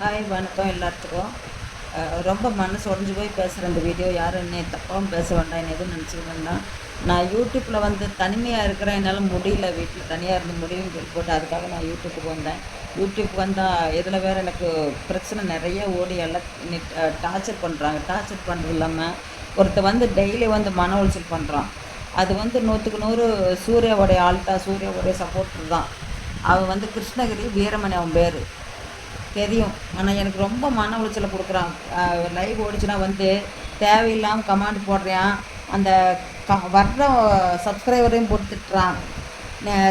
Hi வணக்கம் எல்லாத்துக்கும். ரொம்ப மனசு உடஞ்சி போய் பேசுகிற அந்த வீடியோ யாரும் என்னை தப்பாகவும் பேச வேண்டாம் என்ன எதுவும் நினச்சிக்க நான் யூடியூப்பில் வந்து தனிமையாக இருக்கிறேன் என்னால் முடியல வீட்டில் தனியாக இருந்து முடியும் சொல்லி போட்டு அதுக்காக நான் யூடியூப்புக்கு வந்தேன். யூடியூப் வந்தால் இதில் வேறு எனக்கு பிரச்சனை நிறைய ஓடி எல்லாம் டார்ச்சர் பண்ணுறாங்க டார்ச்சர் பண்ணுறது இல்லாமல் ஒருத்தர் வந்து டெய்லி வந்து மன உளைச்சல் பண்ணுறான் அது வந்து நூற்றுக்கு நூறு சூர்யாவுடைய ஆள்தான் சூர்யாவுடைய சப்போர்ட்டர் தான். அவன் வந்து கிருஷ்ணகிரி வீரமணி அவன் பேர். தெரியும். ஆனால் எனக்கு ரொம்ப மன உளைச்சலை கொடுக்குறான் லைவ் ஓடிச்சுன்னா வந்து தேவையில்லாமல் கமாண்ட் போடுறான். அந்த க வர்ற சப்ஸ்கிரைபரையும் பொறுத்துட்டுறான்.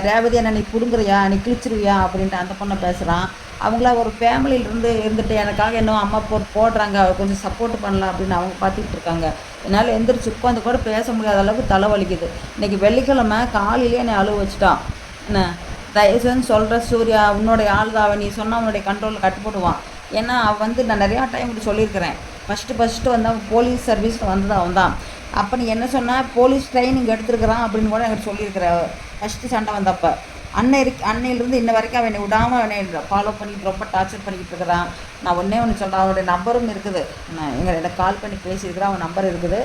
ரேவதி என்ன நீ பிடுங்குறியா? நீ கிழிச்சிருவியா? அப்படின்ட்டு அந்த பொண்ணை பேசுகிறான் அவங்களா ஒரு ஃபேமிலியிலிருந்து இருந்துட்டு எனக்காக இன்னும் அம்மா போ போடுறாங்க. கொஞ்சம் சப்போர்ட் பண்ணலாம் அப்படின்னு அவங்க பார்த்துக்கிட்டு இருக்காங்க. என்னால் எந்திரிச்சு உட்காந்து கூட பேச முடியாத அளவுக்கு தலை வலிக்குது இன்றைக்கி வெள்ளிக்கிழமை காலையிலேயே என்னை அழுவ வச்சுட்டான். என்ன? தயவுசெய்து சொல்கிற சூர்யா உன்னுடைய ஆள் தான் நீ சொன்னால் அவனுடைய கண்ட்ரோலில் கட்டுப்படுவான் ஏன்னா அவன் வந்து நான் நிறையா டைம் இப்படி சொல்லியிருக்கிறேன். ஃபஸ்ட்டு ஃபஸ்ட்டு வந்து அவன் போலீஸ் சர்வீஸில் வந்தது அவன் தான் அப்போ நீ என்ன சொன்னால் போலீஸ் ட்ரைனிங் எடுத்துருக்கிறான் அப்படின்னு கூட என்கிட்ட சொல்லியிருக்கிற. ஃபஸ்ட்டு சண்டை வந்தப்போ. அன்னை இருக்கு அன்னையிலேருந்து இன்ன வரைக்கும் அவனை விடாமல் அவனை ஃபாலோ பண்ணிட்டு ரொம்ப டார்ச்சர் பண்ணிக்கிட்டு இருக்கிறான். நான் ஒன்றே ஒன்று சொல்கிறேன் அவனுடைய நம்பரும் இருக்குது. நான் எங்களை கால் பண்ணி பேசியிருக்கிறேன். அவன் நம்பர் இருக்குது.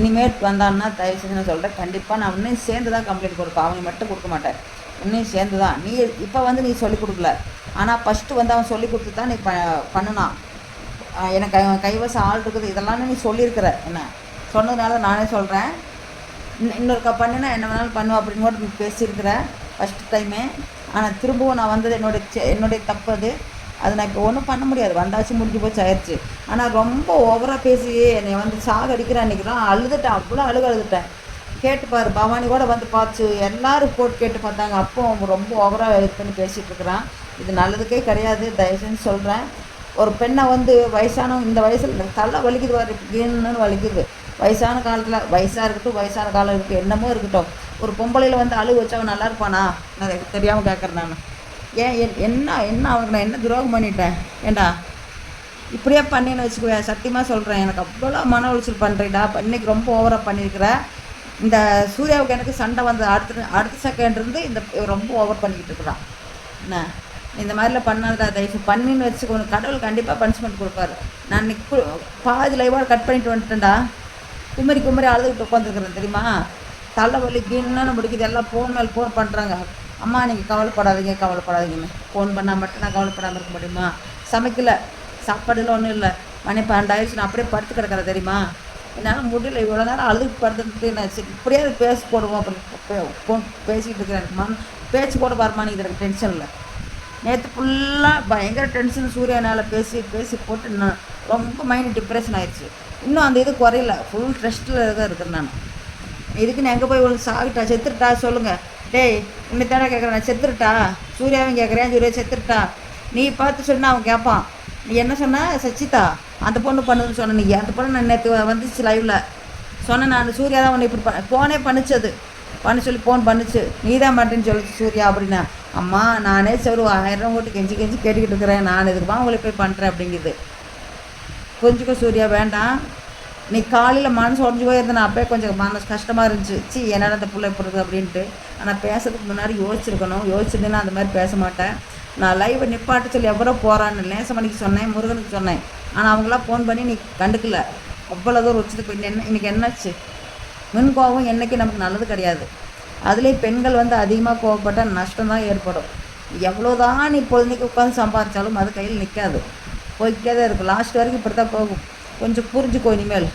இனிமேல் வந்தான்னா தயவு செஞ்சு நான் சொல்கிறேன் கண்டிப்பாக நான் இன்னும் சேர்ந்து தான் கம்ப்ளைண்ட் கொடுப்பேன். அவனை மட்டும் கொடுக்க மாட்டேன். இன்னும் சேர்ந்து தான் நீ இப்போ வந்து நீ சொல்லிக் கொடுக்கல. ஆனால் ஃபஸ்ட்டு வந்து அவன் சொல்லி கொடுத்து தான் நீ ப பண்ணினான். எனக்கு அவன் கைவசம் ஆள் இருக்குது. இதெல்லாம் நீ சொல்லியிருக்கிற. என்ன? சொன்னதுனால நானே சொல்கிறேன் இன்னொருக்கா பண்ணினா என்ன வேணாலும் பண்ணுவேன் அப்படின்னு கூட நீ பேசியிருக்கிற ஃபஸ்ட்டு டைமே ஆனால் திரும்பவும் நான் வந்தது என்னுடைய செ- என்னுடைய தப்பு அது. அது நான் இப்போ ஒன்றும் பண்ண முடியாது. வந்தாச்சு முடிஞ்சு போச்சு ஆயிடுச்சு. ஆனால் ரொம்ப ஓவராக பேசி என்னை வந்து சாகடிக்கிறேன் அன்றைக்கி தான் அழுதுட்டேன். அவ்வளோ அழுக அழுதுட்டேன். கேட்டுப்பார் பவானி கூட வந்து பார்த்து எல்லாரும் போட்டு கேட்டு பார்த்தாங்க. அப்போ அவங்க ரொம்ப ஓவராக இது பண்ணி பேசிகிட்டு இருக்கிறான். இது நல்லதுக்கே கிடையாது. தயவுசெஞ்சு சொல்கிறேன் ஒரு பெண்ணை வந்து வயசானவங்க இந்த வயசில் தலை வலிக்குது வர கீன்னு வலிக்குது. வயசான காலத்தில் வயசாக இருக்கட்டும் வயசான காலம் இருக்கட்டும் என்னமோ இருக்கட்டும். ஒரு பொம்பளையில் வந்து அழுகு அவன் நல்லா இருப்பானா? நான் தெரியாமல் கேட்குறேன் நான். ஏன் என்- என்ன என்ன அவனுக்கு நான் என்ன துரோகம் பண்ணிட்டேன்? ஏண்டா? இப்படியே பண்ணின்னு வச்சுக்குவேன் சத்தியமாக சொல்கிறேன் எனக்கு அவ்வளோ மன உளைச்சல் பண்ணுறீடா இன்னைக்கு ரொம்ப ஓவராக பண்ணியிருக்கிற. இந்த சூர்யாவுக்கு எனக்கு சண்டை வந்து அடுத்த அடுத்த செகண்ட் இருந்து இந்த ரொம்ப ஓவர் பண்ணிக்கிட்டு இருக்கிறான். என்ன? இந்த மாதிரிலாம் பண்ணாத தயவு பண்ணின்னு வச்சுக்கோ கடவுள் கண்டிப்பாக பனிஷ்மெண்ட் கொடுப்பாரு. நான் இன்னைக்கு பாதி லைவாக கட் பண்ணிட்டு வந்துட்டேன்டா. குமரி குமரி அழுதுகிட்டு உட்காந்துருக்குறேன் தெரியுமா? தலைவலி கின்னு முடிக்குது. எல்லாம் ஃபோன் மேல் ஃபோன் பண்ணுறாங்க அம்மா நீங்கள் கவலைப்படாதீங்க கவலைப்படாதீங்கன்னு. ஃபோன் பண்ணால் மட்டும் நான் கவலைப்படாமல் இருக்க முடியுமா? சமைக்கலை. சாப்பாடுல ஒன்றும் இல்லை. மணி பன்னெண்டாயிடுச்சு நான் அப்படியே படுத்து கிடக்கிறேன் தெரியுமா? என்னால் முடியல இவ்வளோ நேரம் அழுது படுத்துட்டு நான் சரி இப்படியாவது பேச போடுவோம். அப்படின்னு ஃபோன் பேசிக்கிட்டு இருக்கிறேன். எனக்கு போட பேச்சு கூட வரமாட்டேங்குது எனக்கு டென்ஷனில் நேற்று ஃபுல்லாக பயங்கர டென்ஷன் சூர்யானால் பேசி பேசி போட்டு நான் ரொம்ப மைண்ட் டிப்ரெஷன் ஆயிடுச்சு. இன்னும் அந்த இது குறையல. ஃபுல் ட்ரெஸ்ட்டில் தான் இருக்கிறேன் நான். இதுக்கு நான் எங்கே போய் உங்களுக்கு சாகிட்டா செத்துட்டா? சொல்லுங்கள் டேய் இன்னும் தானே கேட்குறேன் நான் செத்துருட்டா சூர்யாவும் கேட்குறேன் சூர்யா செத்துருட்டா நீ பார்த்து சொன்னால் அவன் கேட்பான் நீ என்ன சொன்ன? சச்சிதா? அந்த பொண்ணு பண்ணுதுன்னு சொன்ன நீ அந்த பொண்ணு நான் நேற்று வந்துச்சு லைவில் சொன்னேன் நான் சூர்யா தான் உன்னை இப்படி ப ஃபோனே பண்ணிச்சது பண்ண சொல்லி ஃபோன் பண்ணுச்சு. நீ தான் மாட்டேன்னு சொல்லிச்சு சூர்யா அப்படின்னா. அம்மா நானே சரி ஆயிரம் ஆயிரம் ஓட்டு கெஞ்சி கெஞ்சி கேட்டுக்கிட்டு இருக்கிறேன். நான் இதுக்கு உங்களுக்கு உங்களை போய் பண்ணுறேன் அப்படிங்குது. கொஞ்சிக்கோ சூர்யா வேண்டாம். நீ காலையில் மனசு உடஞ்சி போயிருந்தேன். அப்பயே கொஞ்சம் மனசு கஷ்டமாக இருந்துச்சு. சி என்னடா அந்த பிள்ளை இப்படி இருக்குது அப்படின்ட்டு. ஆனால் பேசுறதுக்கு முன்னாடி யோசிச்சிருக்கணும். யோசிச்சிருந்தேன்னா அந்த மாதிரி பேச மாட்டேன். நான் லைவை நிப்பாட்ட சொல்லி எவ்வளோ போகிறான்னு நேசமணிக்கு சொன்னேன் முருகனுக்கு சொன்னேன். ஆனால் அவங்களாம் ஃபோன் பண்ணி நீ கண்டுக்கல. அவ்வளோ தூரம் உச்சத்துக்கு போய் என்ன இன்னைக்கு என்னாச்சு? மின் கோபம் என்றைக்கும் நமக்கு நல்லது கிடையாது. அதுலேயும் பெண்கள் வந்து அதிகமாக கோவப்பட்டால் நஷ்டம் தான் ஏற்படும். எவ்வளோதான் நீ பொழுதுக்கு உட்காந்து சம்பாதிச்சாலும் அது கையில் நிற்காது போய்க்கிட்டே தான் இருக்கும் லாஸ்ட் வரைக்கும் இப்படி தான் போகும். கொஞ்சம் புரிஞ்சுக்கோ இனிமேல்.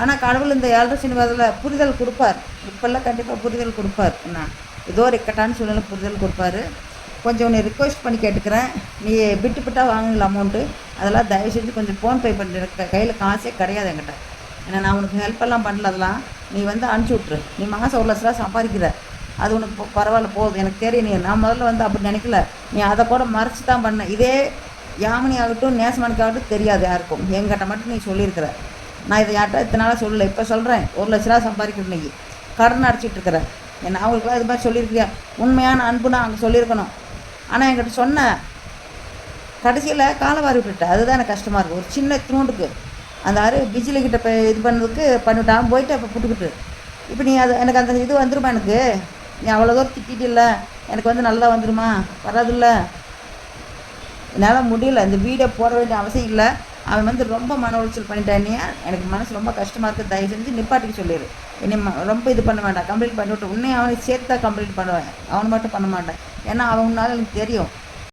ஆனால் கடவுள் இந்த ஏழரை சினிமாவில் புரிதல் கொடுப்பார். இப்போல்லாம் கண்டிப்பாக புரிதல் கொடுப்பார். என்ன? ஏதோ ஒரு இக்கட்டான சூழ்நிலை புரிதல் கொடுப்பாரு. கொஞ்சம் உன்னை ரிக்வெஸ்ட் பண்ணி கேட்டுக்கிறேன். நீ பிட்டு பிட்டாக வாங்கின அமௌண்ட்டு அதெல்லாம் தயவு செஞ்சு கொஞ்சம் ஃபோன்பே பண்ணுற கையில் காசே கிடையாது என்கிட்ட. ஏன்னா நான் உனக்கு ஹெல்ப் எல்லாம் பண்ணல அதெல்லாம். நீ வந்து அனுப்பிச்சி விட்ரு நீ மாதம் ஒரு லட்ச ரூபா சம்பாதிக்கிற. அது உனக்கு பரவாயில்ல போகுது. எனக்கு தெரியும் நீ நான் முதல்ல வந்து அப்படி நினைக்கல. நீ அதை கூட மறைச்சி தான் பண்ண. இதே யாமினி ஆகட்டும் நேசமணிக்கு ஆகட்டும் தெரியாது யாருக்கும். என்கிட்ட மட்டும் நீ சொல்லியிருக்கிற. நான் இதை யார்கிட்ட இத்தனை நாளாக சொல்லலை. இப்போ சொல்கிறேன் ஒரு லட்ச ரூபா சம்பாதிக்கிற இன்னைக்கு. கடன் அடைச்சிட்டு இருக்கிறேன் என்ன அவங்களுக்குலாம் இது மாதிரி சொல்லியிருக்கியா உண்மையான அன்புனா அங்கே சொல்லியிருக்கணும். ஆனால் என்கிட்ட சொன்ன கடைசியில் காலவாரி விட்டுட்டேன். அதுதான் எனக்கு கஷ்டமாக இருக்குது ஒரு சின்ன தூண்டுக்கு அந்த ஆறு பிஜிலி கிட்ட இது பண்ணதுக்கு பண்ணிவிட்டான் போயிட்டு அப்போ புட்டுக்கிட்டு. இப்போ நீ அது எனக்கு அந்த இது வந்துருமா எனக்கு? நீ அவ்வளோ தூரம் திட்டிட்டு இல்லை எனக்கு வந்து நல்லா வந்துருமா? வராதுல்ல? என்னால் முடியல. இந்த வீடியோ போட வேண்டிய அவசியம் இல்லை. அவன் வந்து ரொம்ப மன உளைச்சல் பண்ணிட்டானே. எனக்கு மனசு ரொம்ப கஷ்டமாக இருக்குது தயவு செஞ்சு நிப்பாட்டிக்கு சொல்லிடு என்னை ரொம்ப இது பண்ண வேண்டாம். கம்ப்ளீட் பண்ணிவிட்டு உன்னையும் அவனை சேர்த்து தான் கம்ப்ளீட் பண்ணுவேன். அவனை மட்டும் பண்ண மாட்டேன். ஏன்னா அவனால எனக்கு தெரியும்